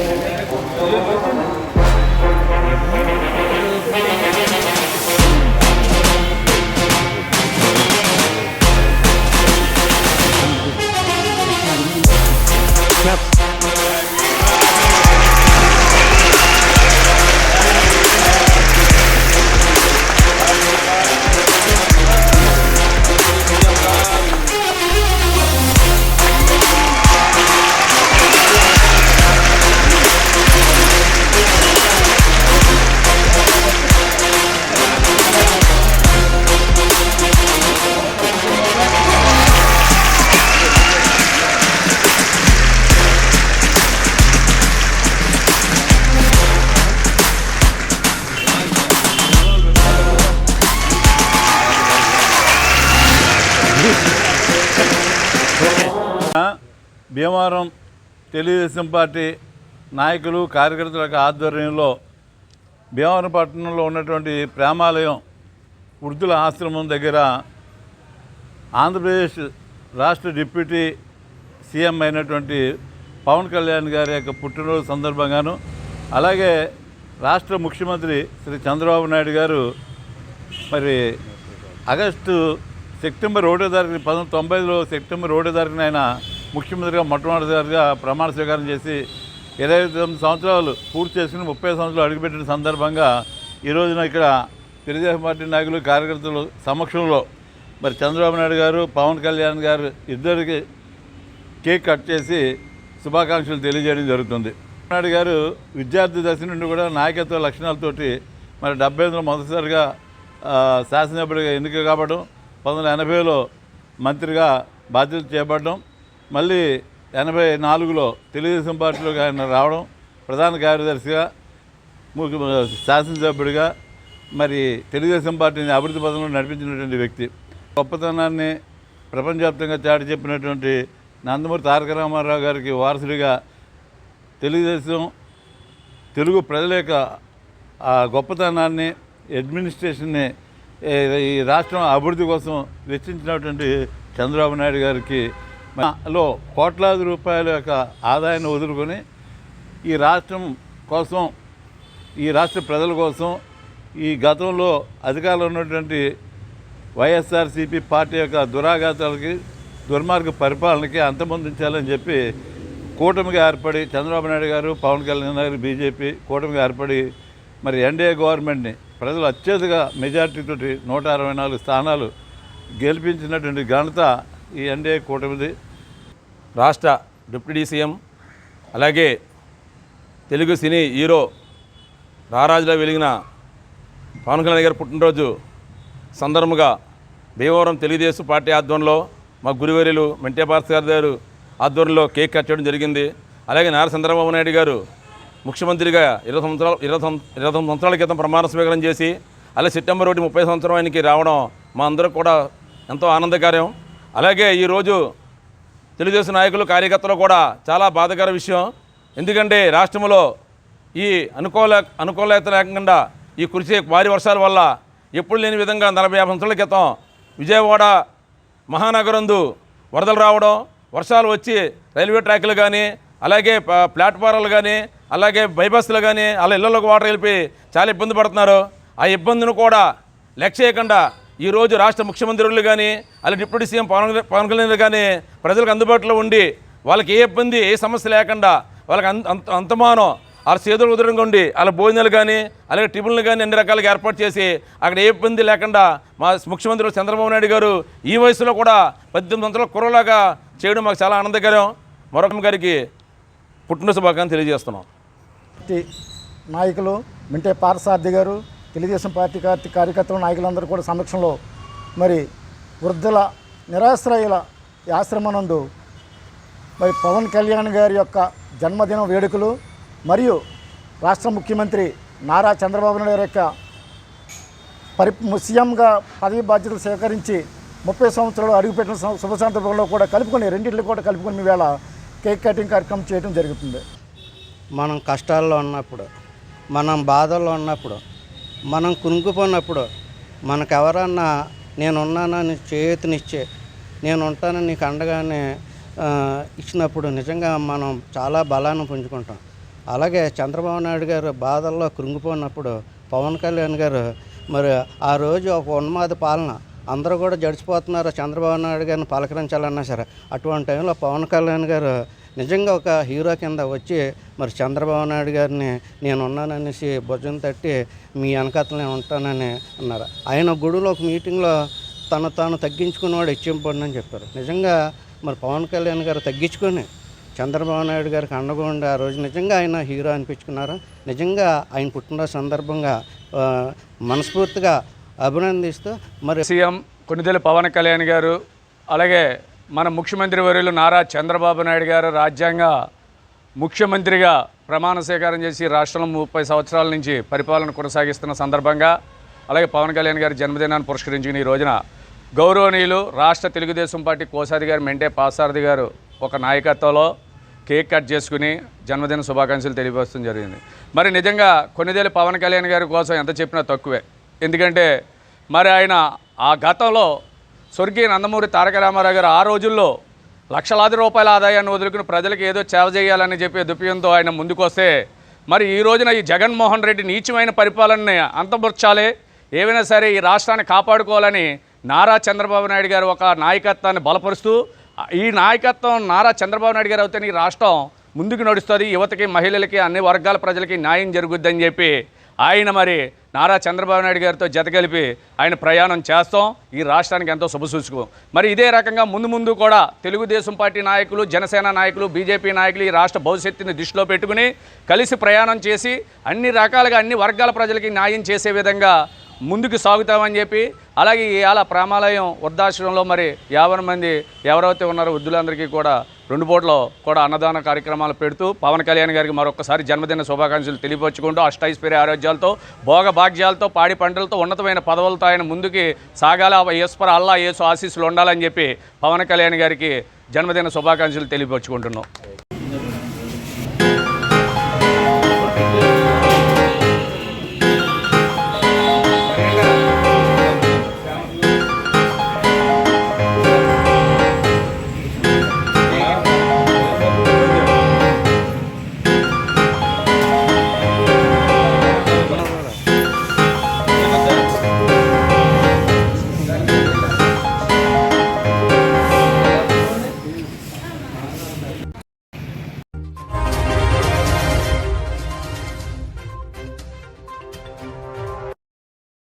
Amen. Bhimavaram Telugu Desam party నాయకులు కార్యకర్తల యొక్క ఆధ్వర్యంలో భీమవరం పట్టణంలో ఉన్నటువంటి ప్రేమాలయం వృద్ధుల ఆశ్రమం దగ్గర ఆంధ్రప్రదేశ్ రాష్ట్ర డిప్యూటీ సీఎం అయినటువంటి పవన్ కళ్యాణ్ గారి యొక్క పుట్టినరోజు సందర్భంగాను అలాగే రాష్ట్ర ముఖ్యమంత్రి శ్రీ చంద్రబాబు నాయుడు గారు మరి ఆగస్టు సెప్టెంబర్ ఒకటో తారీఖు పంతొమ్మిది తొంభైలో సెప్టెంబర్ ఒకటో తారీఖున ఆయన ముఖ్యమంత్రిగా మొట్టమొదటిసారిగా ప్రమాణ స్వీకారం చేసి ఇరవై తొమ్మిది సంవత్సరాలు పూర్తి చేసుకుని ముప్పై సంవత్సరాలు అడుగుపెట్టిన సందర్భంగా ఈ రోజున ఇక్కడ తెలుగుదేశం పార్టీ నాయకులు కార్యకర్తలు సమక్షంలో మరి చంద్రబాబు నాయుడు గారు పవన్ కళ్యాణ్ గారు ఇద్దరికి కేక్ కట్ చేసి శుభాకాంక్షలు తెలియజేయడం జరుగుతుంది. నాయుడు గారు విద్యార్థి దశ నుండి కూడా నాయకత్వ లక్షణాలతోటి మరి డెబ్బై ఎనిమిదిలో మొదటిసారిగా శాసనసభ్యుడిగా ఎన్నిక కావడం పంతొమ్మిది వందల ఎనభైలో మంత్రిగా బాధ్యతలు చేపట్టడం మళ్ళీ ఎనభై నాలుగులో తెలుగుదేశం పార్టీలోకి ఆయన రావడం ప్రధాన కార్యదర్శిగా ముఖ్య శాసనసభ్యుడిగా మరి తెలుగుదేశం పార్టీని అభివృద్ధి పథంలో నడిపించినటువంటి వ్యక్తి. గొప్పతనాన్ని ప్రపంచవ్యాప్తంగా చాటి చెప్పినటువంటి నందమూరి తారక రామారావు గారికి వారసుడిగా తెలుగుదేశం తెలుగు ప్రజల యొక్క ఆ గొప్పతనాన్ని అడ్మినిస్ట్రేషన్ని ఈ రాష్ట్రం అభివృద్ధి కోసం వెచ్చించినటువంటి చంద్రబాబు నాయుడు గారికి లో కోట్లాది రూపాయల యొక్క ఆదాయాన్ని వదులుకొని ఈ రాష్ట్రం కోసం ఈ రాష్ట్ర ప్రజల కోసం ఈ గతంలో అధికారంలో ఉన్నటువంటి వైఎస్ఆర్సీపీ పార్టీ యొక్క దురాఘాతాలకి దుర్మార్గ పరిపాలనకి అంతమొందించాలని చెప్పి కూటమిగా ఏర్పడి చంద్రబాబు నాయుడు గారు పవన్ కళ్యాణ్ గారు బీజేపీ కూటమిగా ఏర్పడి మరి ఎన్డీఏ గవర్నమెంట్ని ప్రజలు అత్యధిక మెజార్టీతోటి నూట అరవై నాలుగు స్థానాలు గెలిపించినటువంటి ఘనత ఈ ఎన్డీఏ కూటమిది రాష్ట్ర డిప్యూటీ సీఎం అలాగే తెలుగు సినీ హీరో రారాజులో వెలిగిన పవన్ కళ్యాణ్ గారి పుట్టినరోజు సందర్భంగా భీమవరం తెలుగుదేశం పార్టీ ఆధ్వర్యంలో మా గురువర్యులు మెంటే గారి గారు ఆధ్వర్యంలో కేక్ కట్ చేయడం జరిగింది. అలాగే నారా చంద్రబాబు నాయుడు గారు ముఖ్యమంత్రిగా ఇరవై సంవత్సరాలు ఇరవై ఇరవై తొమ్మిది సంవత్సరాల క్రితం ప్రమాణ స్వీకారం చేసి అలాగే సెప్టెంబర్ ఒకటి ముప్పై సంవత్సరం ఆయనకి రావడం మా అందరూ కూడా ఎంతో ఆనందకార్యం అలాగే ఈరోజు తెలుగుదేశం నాయకులు కార్యకర్తలు కూడా చాలా బాధాకర విషయం. ఎందుకంటే రాష్ట్రంలో ఈ అనుకూల అనుకూలత లేకుండా ఈ కురిసే భారీ వర్షాల వల్ల ఎప్పుడు లేని విధంగా నలభై యాభై సంవత్సరాల క్రితం విజయవాడ మహానగరందు వరదలు రావడం వర్షాలు వచ్చి రైల్వే ట్రాక్లు కానీ అలాగే ప్లాట్ఫారాలు కానీ అలాగే బైబస్లు కానీ అలా ఇళ్ళలోకి వాటర్ వెళ్ళిపోయి చాలా ఇబ్బంది పడుతున్నారు. ఆ ఇబ్బందిని కూడా లెక్క చేయకుండా ఈరోజు రాష్ట్ర ముఖ్యమంత్రులు కానీ అలా డిప్యూటీ సీఎం పవన్ పవన్ కళ్యాణ్ కానీ ప్రజలకు అందుబాటులో ఉండి వాళ్ళకి ఏ ఇబ్బంది ఏ సమస్య లేకుండా వాళ్ళకి అంత అంతమానం వాళ్ళ చేతులు ఉదరంగా ఉండి వాళ్ళ భోజనాలు కానీ అలాగే టిఫిన్లు కానీ అన్ని రకాలుగా ఏర్పాటు చేసి అక్కడ ఏ ఇబ్బంది లేకుండా మా ముఖ్యమంత్రి చంద్రబాబు నాయుడు గారు ఈ వయసులో కూడా పద్దెనిమిది వందల కుర్రలాగా చేయడం మాకు చాలా ఆనందకరం. మరొక గారికి పుట్టిన శుభాకాంక్షలు తెలియజేస్తున్నాం. నాయకులు మింటే పారసార్థి గారు తెలుగుదేశం పార్టీ కార్యకర్తల కార్యకర్తలు నాయకులందరూ కూడా సమక్షంలో మరి వృద్ధుల నిరాశ్రయుల ఆశ్రమనందు మరి పవన్ కళ్యాణ్ గారి యొక్క జన్మదిన వేడుకలు మరియు రాష్ట్ర ముఖ్యమంత్రి నారా చంద్రబాబు నాయుడు గారి యొక్క పరి సీఎంగా పదవి బాధ్యతలు సేకరించి ముప్పై సంవత్సరాలు అడుగుపెట్టిన శుభ సందర్భంలో కూడా కలుపుకొని రెండింటిని కూడా కలుపుకొని వేళ కేక్ కటింగ్ కార్యక్రమం చేయడం జరుగుతుంది. మనం కష్టాల్లో ఉన్నప్పుడు మనం బాధల్లో ఉన్నప్పుడు మనం కునుకుపోయినప్పుడు మనకు ఎవరన్నా నేనున్నానని చేతినిచ్చే నేను ఉంటానని నీకు అండగానే ఇచ్చినప్పుడు నిజంగా మనం చాలా బలాన్ని పుంజుకుంటాం. అలాగే చంద్రబాబు నాయుడు గారు బాధల్లో కృంగిపోయినప్పుడు పవన్ కళ్యాణ్ గారు మరి ఆ రోజు ఒక ఉన్మాద పాలన. అందరూ కూడా జడిచిపోతున్నారు చంద్రబాబు నాయుడు గారిని పలకరించాలన్నా సరే. అటువంటి టైంలో పవన్ కళ్యాణ్ గారు నిజంగా ఒక హీరో కింద వచ్చి మరి చంద్రబాబు నాయుడు గారిని నేను ఉన్నాననేసి భుజం తట్టి మీ వెనకతలే ఉంటానని అన్నారు. ఆయన గుడిలో ఒక మీటింగ్లో తను తాను తగ్గించుకున్నవాడు ఇచ్చింపండి చెప్పారు. నిజంగా మరి పవన్ కళ్యాణ్ గారు తగ్గించుకొని చంద్రబాబు నాయుడు గారికి అండగా ఆ రోజు నిజంగా ఆయన హీరో అనిపించుకున్నారు? నిజంగా ఆయన పుట్టినరోజు సందర్భంగా మనస్ఫూర్తిగా అభినందిస్తూ మరి సీఎం కొన్నిదేళ్ళు పవన్ కళ్యాణ్ గారు అలాగే మన ముఖ్యమంత్రి వర్యులు నారా చంద్రబాబు నాయుడు గారు రాజ్యాంగ ముఖ్యమంత్రిగా ప్రమాణ స్వీకారం చేసి రాష్ట్రంలో ముప్పై సంవత్సరాల నుంచి పరిపాలన కొనసాగిస్తున్న సందర్భంగా అలాగే పవన్ కళ్యాణ్ గారి జన్మదినాన్ని పురస్కరించుకుని ఈ రోజున గౌరవనీయులు రాష్ట్ర తెలుగుదేశం పార్టీ కోశాధికారి మెంటే పాసారథి గారు ఒక నాయకత్వంలో కేక్ కట్ చేసుకుని జన్మదిన శుభాకాంక్షలు తెలియపరచడం జరిగింది. మరి నిజంగా కొన్నిదేళ్ళు పవన్ కళ్యాణ్ గారి కోసం ఎంత చెప్పినా తక్కువే. ఎందుకంటే మరి ఆయన ఆ గతంలో స్వర్గీయ నందమూరి తారక రామారావు గారు ఆ రోజుల్లో లక్షలాది రూపాయల ఆదాయాన్ని వదులుకుని ప్రజలకు ఏదో సేవ చేయాలని చెప్పి దుప్యంతో ఆయన ముందుకొస్తే మరి ఈ రోజున ఈ జగన్మోహన్ రెడ్డి నీచమైన పరిపాలనని అంతమర్చాలి ఏవైనా సరే ఈ రాష్ట్రాన్ని కాపాడుకోవాలని నారా చంద్రబాబు నాయుడు గారు ఒక నాయకత్వాన్ని బలపరుస్తూ ఈ నాయకత్వం నారా చంద్రబాబు నాయుడు గారు అవుతే ఈ రాష్ట్రం ముందుకు నడుస్తుంది. యువతకి మహిళలకి అన్ని వర్గాల ప్రజలకి న్యాయం జరుగుద్దని చెప్పి ఆయన మరి నారా చంద్రబాబు నాయుడు గారితో జతగలిపి ఆయన ప్రయాణం చేస్తాం. ఈ రాష్ట్రానికి ఎంతో శుభసూచకం మరి ఇదే రకంగా ముందు ముందు కూడా తెలుగుదేశం పార్టీ నాయకులు జనసేన నాయకులు బీజేపీ నాయకులు ఈ రాష్ట్ర భవిష్యత్తుని దృష్టిలో పెట్టుకుని కలిసి ప్రయాణం చేసి అన్ని రకాలుగా అన్ని వర్గాల ప్రజలకి న్యాయం చేసే విధంగా ముందుకు సాగుతామని చెప్పి అలాగే ఇవాళ ప్రేమాలయం వృద్ధాశ్రమంలో మరి యాభై మంది ఎవరైతే ఉన్నారో వృద్ధులందరికీ కూడా రెండు పూటలో కూడా అన్నదాన కార్యక్రమాలు పెడుతూ పవన్ కళ్యాణ్ గారికి మరొకసారి జన్మదిన శుభాకాంక్షలు తెలియపరుచుకుంటూ అష్టైశ్వర్య ఆరోగ్యాలతో భోగ భాగ్యాలతో పాడి పంటలతో ఉన్నతమైన పదవులతో ఆయన ముందుకి సాగాల ఈశ్వర అల్లా యేసు ఆశీస్సులు ఉండాలని చెప్పి పవన్ కళ్యాణ్ గారికి జన్మదిన శుభాకాంక్షలు తెలియపరుచుకుంటున్నాం.